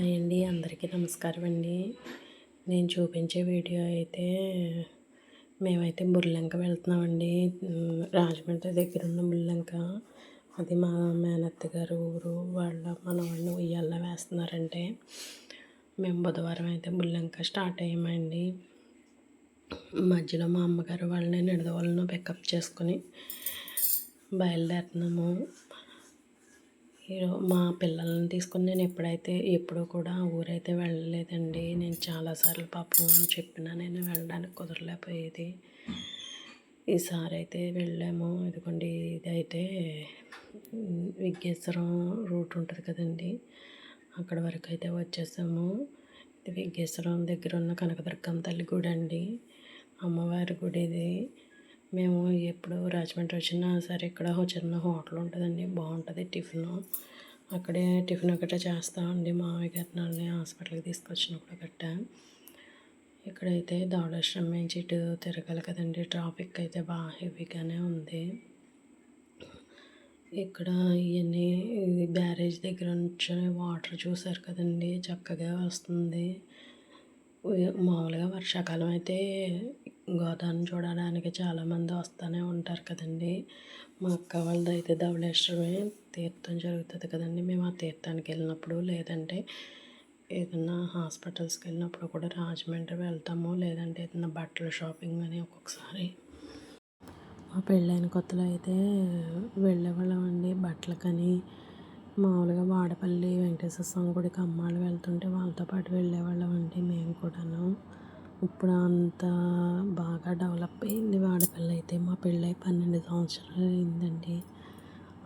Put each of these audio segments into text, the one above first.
Hi అండి అందరికీ నమస్కారం అండి. నేను చూపించే వీడియో అయితే మేమైతే బుర్లంక వెళ్తున్నామండి. రాజమండ్రి దగ్గర ఉన్న బుర్లంక అది మా మేనత్త గారు ఊరు. వాళ్ళ మన వాళ్ళు ఉయ్యాల్లో వేస్తున్నారంటే మేము బుధవారం అయితే బుర్లంక స్టార్ట్ అయ్యామండి. మధ్యలో మా అమ్మగారు వాళ్ళని నిడదవాళ్ళను పికప్ చేసుకొని బయలుదేరుతున్నాము. మా పిల్లల్ని తీసుకొని నేను ఎప్పుడైతే ఎప్పుడూ కూడా ఊరైతే వెళ్ళలేదండి. నేను చాలాసార్లు పాపం చెప్పినా నేను వెళ్ళడానికి కుదరలేకపోయేది. ఈసారి అయితే వెళ్ళాము. ఇదిగోండి ఇదైతే ఉమ్, విఘ్నేశ్వరం రూట్ ఉంటుంది కదండి. అక్కడ వరకు అయితే వచ్చేసాము. ఇది విఘ్నేశ్వరం దగ్గర ఉన్న కనకదుర్గం తల్లి గుడి అండి అమ్మవారి గుడి ఇది మేము ఎప్పుడు రాజమండ్రి వచ్చినా సరే ఇక్కడ ఒక చిన్న హోటల్ ఉంటుందండి బాగుంటుంది టిఫిన్. అక్కడే టిఫిన్ ఒకటే చేస్తామండి మామయ్య గారిని హాస్పిటల్కి తీసుకొచ్చినప్పుడు గట్ట ఇక్కడైతే దౌడాశ్రమం నుంచి ఇటు తిరగాలి కదండి. ట్రాఫిక్ అయితే బాగా హెవీగానే ఉంది. ఇక్కడ ఇవన్నీ బ్యారేజ్ దగ్గర నుంచి వాటర్ చూసారు కదండి. చక్కగా వస్తుంది. మామూలుగా వర్షాకాలం అయితే గోదావరిని చూడడానికి చాలామంది వస్తూనే ఉంటారు కదండి. మా అక్క వాళ్ళది అయితే ధవళేశ్వరమే తీర్థం జరుగుతుంది కదండి. మేము ఆ తీర్థానికి వెళ్ళినప్పుడు లేదంటే ఏదన్నా హాస్పిటల్స్కి వెళ్ళినప్పుడు కూడా రాజమండ్రి వెళ్తాము లేదంటే ఏదైనా బట్టల షాపింగ్ అని ఒక్కొక్కసారి. మా పెళ్ళైన కొత్తలో అయితే వెళ్ళేవాళ్ళం అండి బట్టలకని. మామూలుగా వాడపల్లి వెంకటేశ్వర స్వామి గుడికి అమ్మాళ్ళు వెళ్తుంటే వాళ్ళతో పాటు వెళ్ళేవాళ్ళం అండి మేము కూడాను. ఇప్పుడు అంత బాగా డెవలప్ అయింది వాడపల్లి అయితే. మా పెళ్ళై పన్నెండు సంవత్సరాలు అయిందండి.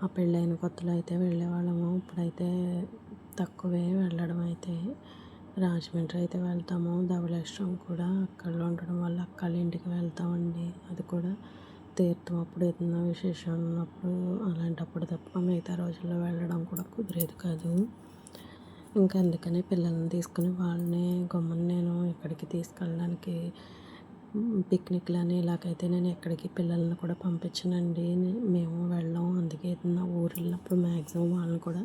ఆ పెళ్ళైన కొత్తలో అయితే వెళ్ళేవాళ్ళము. ఇప్పుడైతే తక్కువే వెళ్ళడం అయితే. రాజమండ్రి అయితే వెళ్తాము. ధవళేశ్వరం కూడా అక్కడ ఉండడం వల్ల అక్కల ఇంటికి వెళ్తామండి. అది కూడా తీర్థం అప్పుడు ఏదైనా విశేషం ఉన్నప్పుడు అలాంటప్పుడు తప్ప మిగతా రోజుల్లో వెళ్ళడం కూడా కుదిరేది కాదు. ఇంకా అందుకనే పిల్లల్ని తీసుకుని వాళ్ళని గమ్మని నేను ఎక్కడికి తీసుకెళ్ళడానికి పిక్నిక్లు అని ఇలాగైతే నేను ఎక్కడికి పిల్లల్ని కూడా పంపించనండి. మేము వెళ్ళాం. అందుకే ఏదైనా ఊరు వెళ్ళినప్పుడు మ్యాక్సిమం వాళ్ళని కూడా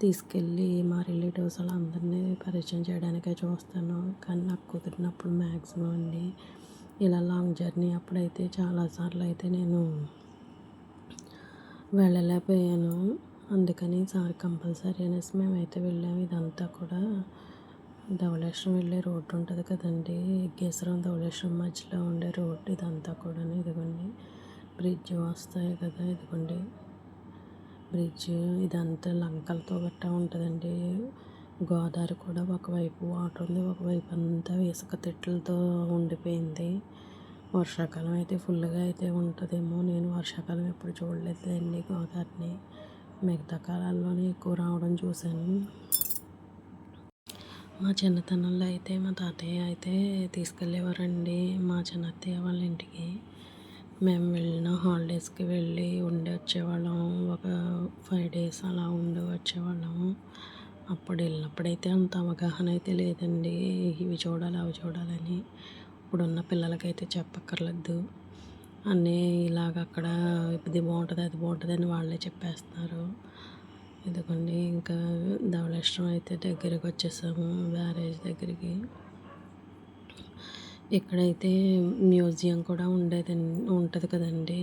తీసుకెళ్ళి మా రిలేటివ్స్ అలా అందరినీ పరిచయం చేయడానికే చూస్తాను. కానీ నాకు కుదిరినప్పుడు మ్యాక్సిమం అండి. ఇలా లాంగ్ జర్నీ అప్పుడైతే చాలాసార్లు అయితే నేను వెళ్ళలేకపోయాను. అందుకని సార్ కంపల్సరీ అనేసి మేమైతే వెళ్ళాము ఇదంతా కూడా ధవళేశ్వరం వెళ్ళే రోడ్డు ఉంటుంది కదండి. ఎగ్గేశ్వరం ధవళేశ్వరం మధ్యలో ఉండే రోడ్డు ఇదంతా కూడా ఇదిగోండి. బ్రిడ్జ్ వస్తాయి కదా ఇదిగోండి. బ్రిడ్జ్ ఇదంతా లంకలతో గట్టా ఉంటుందండి. గోదావరి కూడా ఒకవైపు వాటర్ ఉంది ఒకవైపు అంతా ఇసుక తిట్లతో ఉండిపోయింది. వర్షాకాలం అయితే ఫుల్గా అయితే ఉంటుందేమో. నేను వర్షాకాలం ఎప్పుడు చూడలేదండి గోదావరిని. మిగతా కాలాల్లోనే ఎక్కువ రావడం చూశాను. మా చిన్నతనంలో అయితే మా తాతయ్య అయితే తీసుకెళ్ళేవారండి. మా చిన్నత్తయ్య వాళ్ళ ఇంటికి. మేము వెళ్ళిన హాలిడేస్కి వెళ్ళి ఉండి వచ్చేవాళ్ళం. ఒక ఫైవ్ డేస్ అలా ఉండి వచ్చేవాళ్ళం. అప్పుడు వెళ్ళినప్పుడైతే అంత అవగాహన అయితే లేదండి. ఇవి చూడాలి అవి చూడాలని. ఇప్పుడున్న పిల్లలకైతే చెప్పక్కర్లేదు. అన్నీ ఇలాగ అక్కడ ఇది బాగుంటుంది అది బాగుంటుంది అని వాళ్ళే చెప్పేస్తున్నారు ఇదిగోండి ఇంకా ధవళేశ్వరం అయితే దగ్గరికి వచ్చేసాము బ్యారేజ్ దగ్గరికి. ఇక్కడైతే మ్యూజియం కూడా ఉండేది ఉంటుంది కదండి.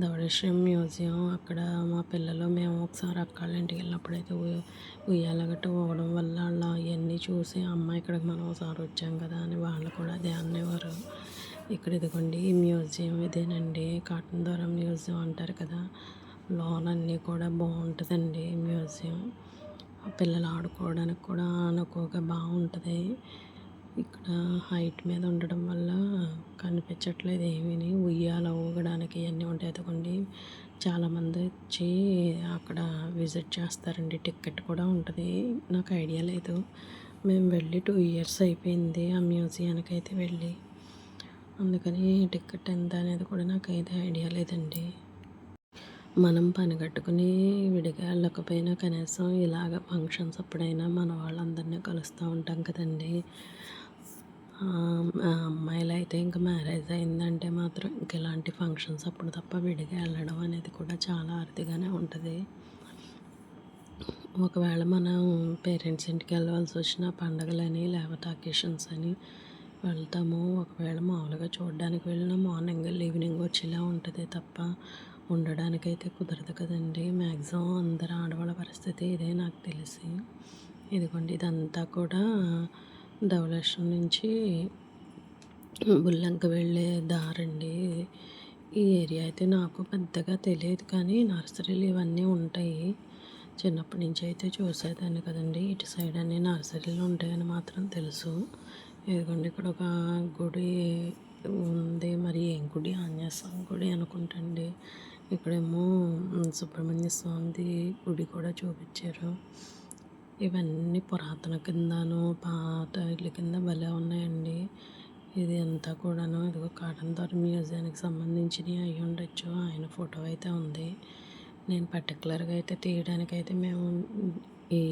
ధవళేశ్వరం మ్యూజియం అక్కడ మా పిల్లలు మేము ఒకసారి అక్కడ ఇంటికి వెళ్ళినప్పుడు అయితే ఉయ్యాల గట్ట పోవడం వల్ల అలా అవన్నీ చూసి అమ్మ ఇక్కడికి మనం ఒకసారి వచ్చాం కదా అని వాళ్ళు కూడా అదే అనేవారు. ఇక్కడ ఇదిగోండి ఈ మ్యూజియం ఇదేనండి. కాటన్ ద్వారా మ్యూజియం అంటారు కదా. లోన్ అన్నీ కూడా బాగుంటుందండి మ్యూజియం. పిల్లలు ఆడుకోవడానికి కూడా అనుకోగా బాగుంటుంది. ఇక్కడ హైట్ మీద ఉండడం వల్ల కనిపించట్లేదు ఏమీ ఉయ్యాల ఊగడానికి ఇవన్నీ ఉంటాయి అదిగోండి. చాలామంది వచ్చి అక్కడ విజిట్ చేస్తారండి. టికెట్ కూడా ఉంటుంది. నాకు ఐడియా లేదు. మేము వెళ్ళి టూ ఇయర్స్ అయిపోయింది ఆ మ్యూజియానికి అయితే వెళ్ళి. అందుకని టికెట్ ఎంత అనేది కూడా నాకు అయితే ఐడియా లేదండి. మనం పని కట్టుకుని విడిగా వెళ్ళకపోయినా కనీసం ఇలాగ ఫంక్షన్స్ అప్పుడైనా మన వాళ్ళందరినీ కలుస్తూ ఉంటాం కదండి. అమ్మాయిలు అయితే ఇంకా మ్యారేజ్ అయిందంటే మాత్రం ఇంక ఇలాంటి ఫంక్షన్స్ అప్పుడు తప్ప విడిగా వెళ్ళడం అనేది కూడా చాలా అరుదుగానే ఉంటుంది. ఒకవేళ మనం పేరెంట్స్ ఇంటికి వెళ్ళవలసి వచ్చిన పండగలని లేకపోతే అకేషన్స్ అని వెళ్తాము. ఒకవేళ మామూలుగా చూడడానికి వెళ్ళిన మార్నింగ్ ఈవినింగ్ వచ్చేలా ఉంటుంది తప్ప ఉండడానికైతే కుదరదు కదండి. మ్యాక్సిమం అందరు ఆడవాళ్ళ పరిస్థితి ఇదే నాకు తెలిసి. ఇదిగోండి ఇదంతా కూడా ధవలేశ్వరం నుంచి బుల్లంక వెళ్ళే దారండి. ఈ ఏరియా అయితే నాకు పెద్దగా తెలియదు కానీ నర్సరీలు ఇవన్నీ ఉంటాయి. చిన్నప్పటి నుంచి అయితే చూసేదాన్ని కదండి. ఇటు సైడ్ అన్ని నర్సరీలు ఉంటాయని మాత్రం తెలుసు. ఇదిగోండి ఇక్కడ ఒక గుడి ఉంది. మరి ఏం గుడి? ఆంజనేయ స్వామి గుడి అనుకుంటండి. ఇక్కడేమో సుబ్రహ్మణ్య స్వామిది గుడి కూడా చూపించారు. ఇవన్నీ పురాతన కిందను పాత ఇళ్ళ కింద భలే ఉన్నాయండి. ఇది అంతా కూడాను ఇదిగో కాటన్ దొర మ్యూజియానికి సంబంధించినవి అయి ఉండొచ్చు. ఆయన ఫోటో అయితే ఉంది. నేను పర్టికులర్గా అయితే తీయడానికి అయితే మేము ఈ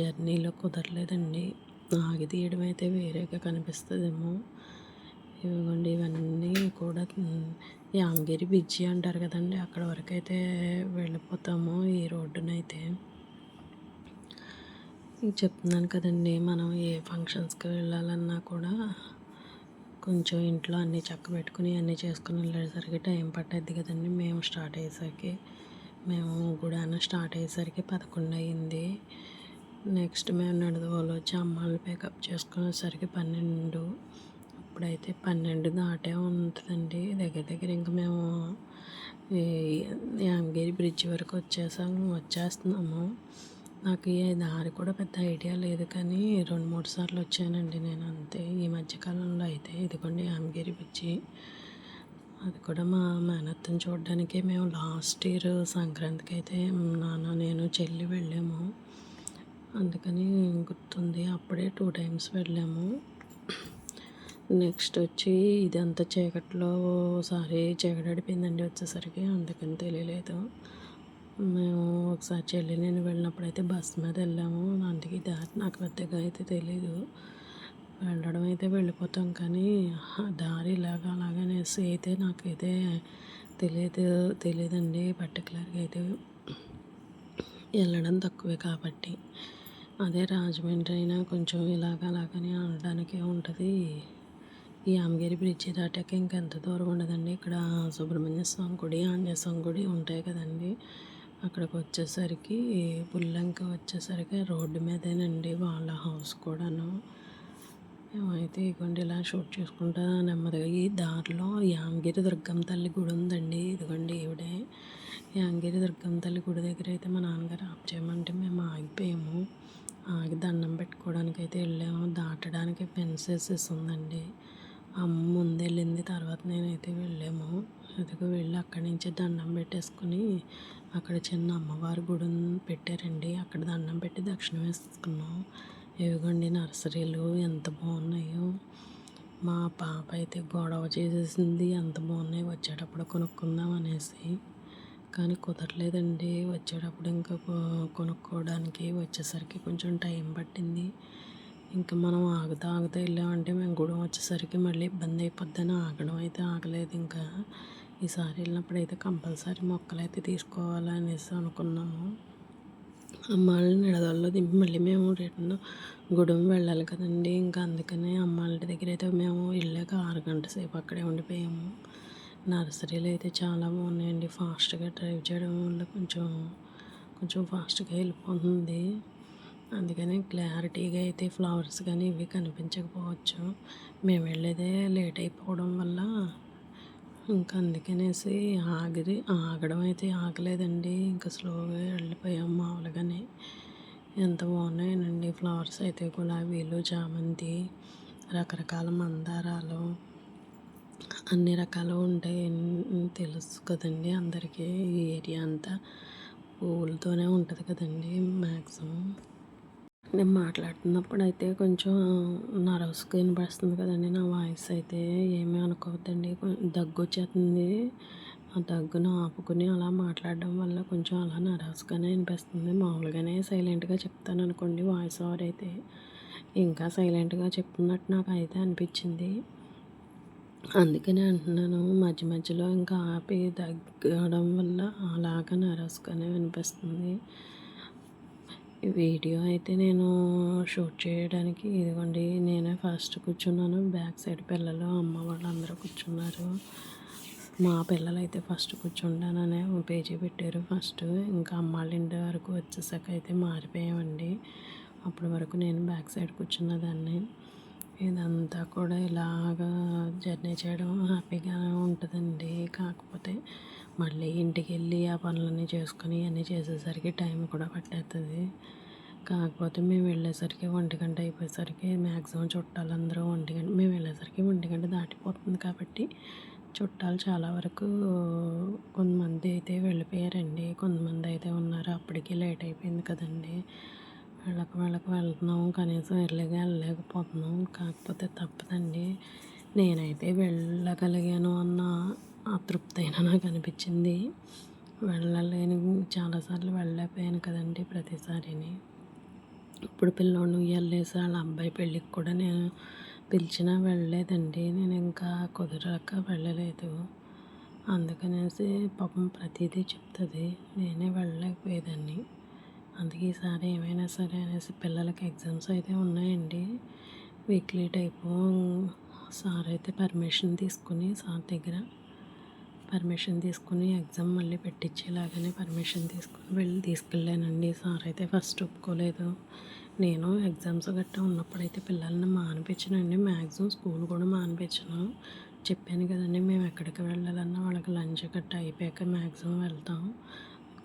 జర్నీలో కుదరలేదండి. ఆగి తీయడం అయితే వేరేగా కనిపిస్తుందేమో. ఇవ్వండి ఇవన్నీ కూడా యాంగిరి బ్రిడ్జి అంటారు కదండి అక్కడ వరకు అయితే వెళ్ళిపోతాము ఈ రోడ్డునైతే. చెప్తున్నాను కదండి మనం ఏ ఫంక్షన్స్కి వెళ్ళాలన్నా కూడా కొంచెం ఇంట్లో అన్నీ చక్క పెట్టుకుని అన్నీ చేసుకుని వెళ్ళేసరికి టైం పట్టేది కదండి. మేము స్టార్ట్ అయ్యేసరికి మేము కూడా స్టార్ట్ అయ్యేసరికి పదకొండు అయింది నెక్స్ట్ మేము నడుదవోలు వచ్చి అమ్మాయిని పికప్ చేసుకునేసరికి పన్నెండు. ఇప్పుడైతే పన్నెండు దాటే ఉంటుందండి. దగ్గర దగ్గర ఇంకా మేము యామగిరి బ్రిడ్జ్ వరకు వచ్చేసాము వచ్చేస్తున్నాము. నాకు ఈ దారి కూడా పెద్ద ఐడియా లేదు కానీ రెండు మూడు సార్లు వచ్చానండి నేను అంతే. ఈ మధ్యకాలంలో అయితే ఇదిగోండి యామగిరి బ్రిడ్జి అది కూడా మా మేనత్తని చూడడానికి మేము లాస్ట్ ఇయర్ సంక్రాంతికి అయితే నాన్న నేను చెల్లి వెళ్ళాము. అందుకని గుర్తుంది. అప్పుడే టూ టైమ్స్ వెళ్ళాము. నెక్స్ట్ వచ్చి ఇదంతా చీకట్లో ఒకసారి చీకటి అడిపోయిందండి వచ్చేసరికి. అందుకని తెలియలేదు. మేము ఒకసారి చెల్లి నేను వెళ్ళినప్పుడు అయితే బస్ మీద వెళ్ళాము. అందుకే దారి నాకు పెద్దగా అయితే తెలీదు. వెళ్ళడం అయితే వెళ్ళిపోతాం కానీ దారి ఇలాగా అలాగనేసి అయితే నాకైతే తెలియదు తెలియదండి పర్టికులర్గా అయితే. వెళ్ళడం తక్కువే కాబట్టి. అదే రాజమండ్రి అయినా కొంచెం ఇలాగ అలాగని ఉంటుంది. ఈ ఆమగిరి బ్రిడ్జి దాటాక ఇంకెంత దూరం ఉండదండి. ఇక్కడ సుబ్రహ్మణ్య స్వామి గుడి ఆంజనేయ స్వామి గుడి ఉంటాయి కదండి. అక్కడికి వచ్చేసరికి పుల్లంక వచ్చేసరికి రోడ్డు మీదేనండి వాళ్ళ హౌస్ కూడాను. మేమైతే ఇదిగోండి ఇలా షూట్ చేసుకుంటా నెమ్మదిగా ఈ దారిలో యామగిరి దుర్గమ్మ తల్లి గుడి ఉందండి. ఇదిగోండి ఈవిడే. యామగిరి దుర్గమ్మ తల్లి గుడి దగ్గర అయితే మా నాన్నగారు ఆప్ చేయమంటే మేము ఆగిపోయాము. ఆగి దండం పెట్టుకోవడానికి అయితే వెళ్ళాము. దాటడానికి ఫెన్సెస్ ఉందండి అమ్మ ముందు వెళ్ళింది తర్వాత నేనైతే వెళ్ళాము. అదిగో వెళ్ళి అక్కడి నుంచి దండం పెట్టేసుకుని అక్కడ చిన్న అమ్మవారి గుడి పెట్టారండి. అక్కడ దండం పెట్టి దక్షిణ వేసుకున్నాం. ఇవిగోండి నర్సరీలు ఎంత బాగున్నాయో. మా పాప అయితే గొడవ చేసేసింది ఎంత బాగున్నాయి వచ్చేటప్పుడు కొనుక్కుందాం అనేసి. కానీ కుదరలేదండి. వచ్చేటప్పుడు ఇంకా కొనుక్కోవడానికి వచ్చేసరికి కొంచెం టైం పట్టింది. ఇంకా మనం ఆగుతా ఆగుతా వెళ్ళామంటే మేము గుడి వచ్చేసరికి మళ్ళీ ఇబ్బంది అయిపోద్దని ఆగడం అయితే ఆగలేదు. ఇంకా ఈసారి వెళ్ళినప్పుడు అయితే కంపల్సరీ మొక్కలు అయితే తీసుకోవాలనేసి అనుకున్నాము. అమ్మాళ్ళని నిడదల్లో దింపి మళ్ళీ మేము రిటర్న్ గుడి వెళ్ళాలి కదండి. ఇంకా అందుకనే అమ్మాళ్ళ దగ్గర అయితే మేము వెళ్ళాక ఆరు గంటల సేపు అక్కడే ఉండిపోయాము. నర్సరీలు అయితే చాలా బాగున్నాయండి. ఫాస్ట్గా డ్రైవ్ చేయడం వల్ల కొంచెం కొంచెం ఫాస్ట్గా వెళ్ళిపోతుంది. అందుకని క్లారిటీగా అయితే ఫ్లవర్స్ కానీ ఇవి కనిపించకపోవచ్చు. మేము వెళ్ళేదే లేట్ అయిపోవడం వల్ల ఇంకా అందుకనేసి ఆగిరి ఆగడం అయితే ఆగలేదండి. ఇంకా స్లోగా వెళ్ళిపోయాం మామూలుగానే. ఎంత బాగున్నాయనండి. ఫ్లవర్స్ అయితే గులాబీలు చామంతి రకరకాల మందారాలు అన్ని రకాలు ఉంటాయని తెలుసు కదండి అందరికీ. ఈ ఏరియా అంతా పువ్వులతోనే ఉంటుంది కదండి మ్యాక్సిమం నేను మాట్లాడుతున్నప్పుడు అయితే కొంచెం నర్వస్గా వినిపిస్తుంది కదండి నా వాయిస్ అయితే. ఏమీ అనుకోవద్దండి. దగ్గు వచ్చేస్తుంది ఆ దగ్గును ఆపుకుని అలా మాట్లాడడం వల్ల కొంచెం అలా నర్వస్గానే అనిపిస్తుంది మామూలుగానే సైలెంట్గా చెప్తాను అనుకోండి వాయిస్ ఓవర్ అయితే. ఇంకా సైలెంట్గా చెప్తున్నట్టు నాకు అయితే అనిపించింది. అందుకనే అంటున్నాను మధ్య మధ్యలో ఇంకా ఆపి తగ్గడం వల్ల అలాగ నరసుగానే వినిపిస్తుంది. వీడియో అయితే నేను షూట్ చేయడానికి ఇదిగోండి నేనే ఫస్ట్ కూర్చున్నాను బ్యాక్ సైడ్ పిల్లలు అమ్మ వాళ్ళందరూ కూర్చున్నారు. మా పిల్లలు అయితే ఫస్ట్ కూర్చుంటాననే పేజీ పెట్టారు ఫస్ట్ ఇంకా అమ్మ వాళ్ళ ఇంటి వరకు వచ్చేసాక అయితే మారిపోయామండి. అప్పటి వరకు నేను బ్యాక్ సైడ్ కూర్చున్నదాన్ని. ఇదంతా కూడా ఇలాగా జర్నీ చేయడం హ్యాపీగా ఉంటుందండి. కాకపోతే మళ్ళీ ఇంటికి వెళ్ళి ఆ పనులన్నీ చేసుకొని అన్నీ చేసేసరికి టైం కూడా పట్టేస్తుంది కాకపోతే మేము వెళ్ళేసరికి ఒంటి గంట అయిపోయేసరికి మ్యాక్సిమం చుట్టాలందరూ ఒంటి గంట మేము వెళ్ళేసరికి ఒంటి గంట దాటిపోతుంది కాబట్టి చుట్టాలు చాలా వరకు కొంతమంది అయితే వెళ్ళిపోయారండి. కొంతమంది అయితే ఉన్నారు. అప్పటికి లేట్ అయిపోయింది కదండి. వెళ్ళక వెళ్ళక వెళ్తున్నాము కనీసం ఎర్లీగా వెళ్ళలేకపోతున్నాం. కాకపోతే తప్పదండి. నేనైతే వెళ్ళగలిగాను అన్న అతృప్తి అయినా నాకు అనిపించింది. వెళ్ళలేని చాలాసార్లు వెళ్ళలేకపోయాను కదండి ప్రతిసారిని. ఇప్పుడు పిల్లోడు వెళ్ళేసి వాళ్ళ అబ్బాయి పెళ్ళికి కూడా నేను పిలిచినా వెళ్ళలేదండి. నేను ఇంకా కుదరక వెళ్ళలేదు. అందుకనేసి పాపం ప్రతిదీ చెప్తుంది. నేనే వెళ్ళలేకపోయేదాన్ని. అందుకే ఈసారి ఏమైనా సరే అనేసి పిల్లలకి ఎగ్జామ్స్ అయితే ఉన్నాయండి. వీక్లీ టైపు సార్ అయితే పర్మిషన్ తీసుకుని సార్ దగ్గర పర్మిషన్ తీసుకుని ఎగ్జామ్ మళ్ళీ పెట్టించేలాగానే పర్మిషన్ తీసుకుని వెళ్ళి తీసుకెళ్ళానండి. సార్ అయితే ఫస్ట్ ఒప్పుకోలేదు. నేను ఎగ్జామ్స్ గట్టా ఉన్నప్పుడైతే పిల్లల్ని మానిపించనండి. మ్యాక్సిమం స్కూల్ కూడా మానిపించను. చెప్పాను కదండి మేము ఎక్కడికి వెళ్ళాలన్నా వాళ్ళకి లంచ్ గట్టా అయిపోయాక మ్యాక్సిమం వెళ్తాం.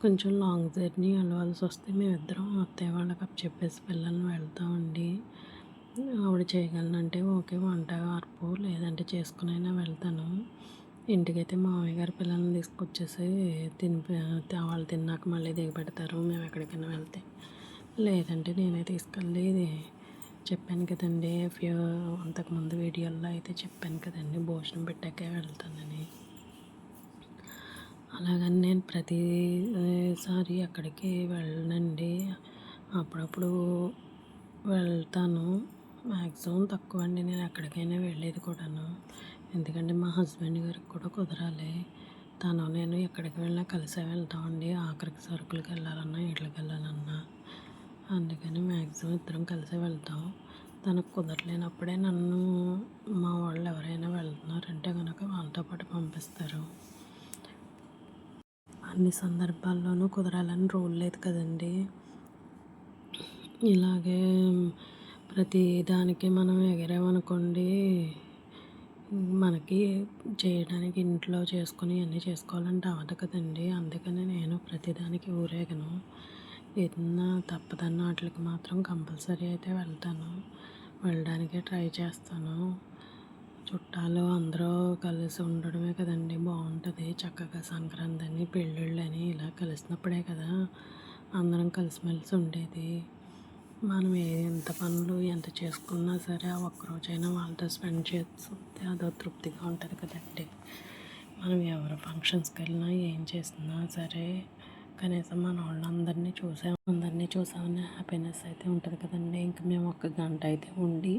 కొంచెం లాంగ్ జర్నీ వెళ్ళవలసి వస్తే మేమిద్దరం అత్తయ్య వాళ్ళకి అప్పు చెప్పేసి పిల్లల్ని వెళ్తామండి. ఆవిడ చేయగలనంటే ఓకే వంట అర్పు లేదంటే చేసుకునైనా వెళ్తాను. ఇంటికైతే మామయ్య గారి పిల్లల్ని తీసుకొచ్చేసి తిని వాళ్ళు తిన్నాక మళ్ళీ దిగి పెడతారు మేము ఎక్కడికైనా వెళ్తే. లేదంటే నేనే తీసుకెళ్ళి చెప్పాను కదండి ఫ్యూ అంతకుముందు వీడియోల్లో అయితే చెప్పాను కదండి భోజనం పెట్టాకే వెళ్తానని. అలాగని నేను ప్రతిసారి అక్కడికి వెళ్ళనండి. అప్పుడప్పుడు వెళ్తాను. మ్యాక్సిమం తక్కువ అండి నేను ఎక్కడికైనా వెళ్ళేది కూడాను. ఎందుకంటే మా హస్బెండ్ గారికి కూడా కుదరాలి. తను నేను ఎక్కడికి వెళ్ళినా కలిసే వెళ్తామండి. ఆఖరికి సరుకులకి వెళ్ళాలన్నా ఇళ్ళకి వెళ్ళాలన్నా. అందుకని మ్యాక్సిమం ఇద్దరం కలిసే వెళ్తాం. తనకు కుదరలేనప్పుడే నన్ను మా వాళ్ళు ఎవరైనా వెళ్తున్నారంటే కనుక వాళ్ళతో పాటు పంపిస్తారు. అన్ని సందర్భాల్లోనూ కుదరాలని రూల్ లేదు కదండి. ఇలాగే ప్రతి దానికి మనం ఎగరామనుకోండి మనకి చేయడానికి ఇంట్లో చేసుకొని అన్నీ చేసుకోవాలంటే అవ్వదు కదండి. అందుకని నేను ప్రతిదానికి ఊరేగను. ఏదన్నా తప్పదన్న వాటికి మాత్రం కంపల్సరీ అయితే వెళ్తాను. వెళ్ళడానికే ట్రై చేస్తాను. చుట్టాలు అందరూ కలిసి ఉండడమే కదండి. బాగుంటుంది చక్కగా సంక్రాంతి అని పెళ్ళిళ్ళు అని ఇలా కలిసినప్పుడే కదా అందరం కలిసిమెలిసి ఉండేది. మనం ఎంత పనులు ఎంత చేసుకున్నా సరే ఆ ఒక్కరోజైనా వాళ్ళతో స్పెండ్ చేస్తే అదో తృప్తిగా ఉంటుంది కదండి. మనం ఎవరు ఫంక్షన్స్కి వెళ్ళినా ఏం చేసినా సరే కనీసం మన వాళ్ళందరినీ చూసాం అందరినీ చూసామనే హ్యాపీనెస్ అయితే ఉంటుంది కదండి. ఇంక మేము ఒక గంట అయితే ఉండి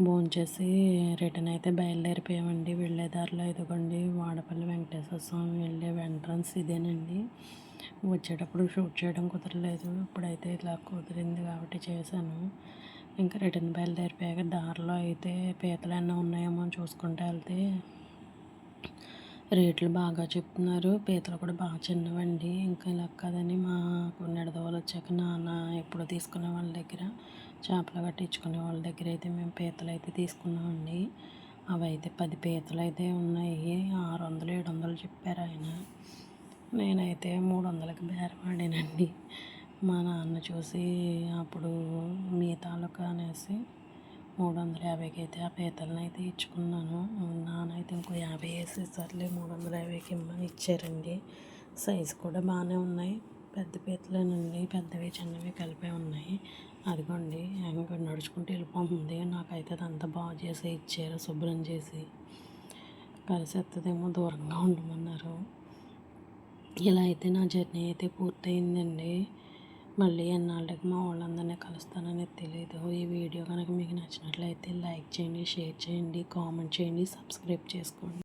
భోంచేసి రిటర్న్ అయితే బయలుదేరిపోయామండి. వెళ్ళే దారిలో ఇదిగోండి వాడపల్లి వెంకటేశ్వర స్వామి వెళ్ళే ఎంట్రన్స్ ఇదేనండి. వచ్చేటప్పుడు షూట్ చేయడం కుదరలేదు. ఇప్పుడైతే ఇలా కుదిరింది కాబట్టి చేశాను. ఇంకా రిటర్న్ బయలుదేరిపోయాక దారిలో అయితే పీతలు ఎన్నో ఉన్నాయేమో చూసుకుంటూ వెళ్తే రేట్లు బాగా చెప్తున్నారు. పీతలు కూడా బాగా చిన్నవండి. ఇంకా ఇలా కాదని మాకు నిడదవలు వచ్చాక నాన్న ఎప్పుడు తీసుకునే వాళ్ళ దగ్గర చేపలు కట్టించుకునే వాళ్ళ దగ్గర అయితే మేము పీతలు అయితే తీసుకున్నామండి. అవి అయితే పది పీతలు అయితే ఉన్నాయి. ఆరు వందలు ఏడు వందలు చెప్పారు ఆయన. నేనైతే మూడు వందలకి బేరమాడానండి మా నాన్న చూసి అప్పుడు మీ తాలూకా అనేసి మూడు వందల యాభైకి అయితే ఆ పీతలను అయితే ఇచ్చుకున్నాను నానైతే ఇంకో యాభై వేసేసరిలే మూడు వందల యాభైకి ఇమ్మని ఇచ్చారండి. సైజు కూడా బాగానే ఉన్నాయి. పెద్ద పీతలేనండి పెద్దవి చిన్నవి కలిపే ఉన్నాయి. అదిగోండి ఇంకా నడుచుకుంటూ వెళ్ళిపోతుంది. నాకైతే అదంతా బాగు చేసి ఇచ్చారు శుభ్రం చేసి. కలిసి వస్తుందేమో దూరంగా ఉండమన్నారు. ఇలా అయితే నా జర్నీ అయితే పూర్తయిందండి. మళ్ళీ ఎన్నాళ్ళకి మా వాళ్ళందరినీ కలుస్తానని తెలియదు ఈ వీడియో కనుక మీకు నచ్చినట్లయితే లైక్ చేయండి షేర్ చేయండి కామెంట్ చేయండి సబ్స్క్రైబ్ చేసుకోండి.